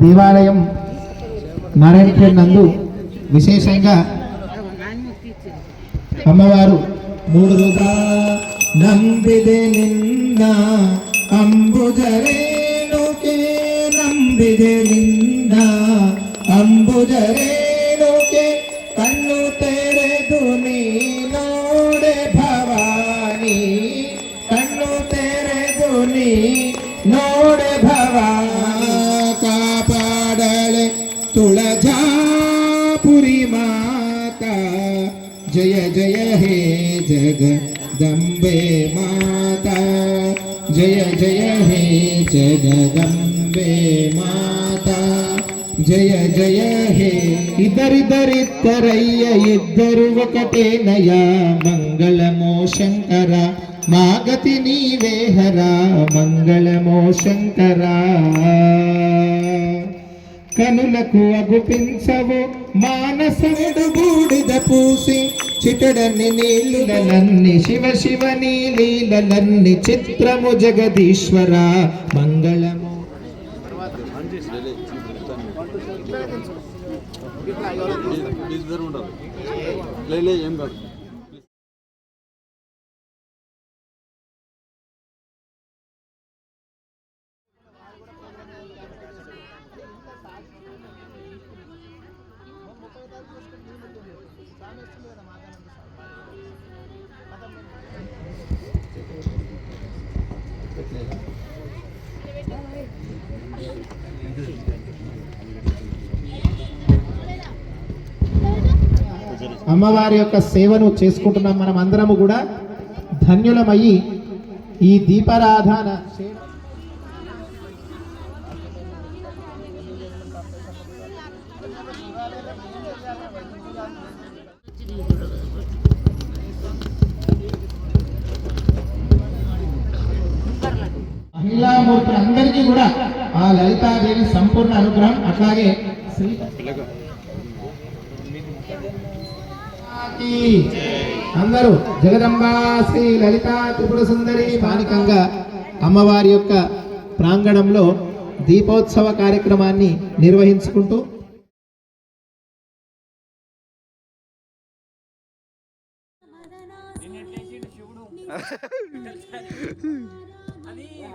దేవాలయం నారాయణపేట నందు విశేషంగా అమ్మవారు మూడు రూపాయలు నంబిదే నిన్న అంబుజరేణుకే ನಂಬಿದೆ ನಿನ್ನ ಅಂಬುಜರೇಣುಕೆ ಕಣ್ಣು ತೆರೆದು ನೀ ನೋಡೆ ಭವಾನಿ ಕಣ್ಣು ತೆರೆದು ನೀ ನೋಡೆ ಭವಾನಿ ಕಾಪಾಡಳೆ ತುಳಜಾಪುರಿ ಮಾತಾ ಜಯ ಜಯ ಹೇ ಜಗದಂಬೆ ಮಾತಾ ಜಯ ಜಯ ಹೇ ಜಗದಂಬೆ ಮಾತಾ జయ జయ హే ఇద్దరిద్దరిద్దరయ్య ఇద్దరు ఒకటేనయ మంగళమో శంకర మా గతి నీవేహరా మంగళమో శంకర కనులకు అగుపించవు మానసముడు బూడిద పూసి చిటడని నీళ్ళులన్నీ శివ శివ నీలీలన్నీ చిత్రము జగదీశ్వర మంగళము లే ఏం కాదు అమ్మవారి యొక్క సేవను చేసుకుంటున్నాం మనం అందరము కూడా. ధన్యులమయ్యి ఈ దీపారాధన మహిళామూర్తులందరికీ కూడా ఆ లలితాదేవి సంపూర్ణ అనుగ్రహం. అట్లాగే శ్రీ అందరూ జగదంబా శ్రీ లలిత త్రిపుర సుందరి స్థానికంగా అమ్మవారి యొక్క ప్రాంగణంలో దీపోత్సవ కార్యక్రమాన్ని నిర్వహించుకుంటూ శివుడు?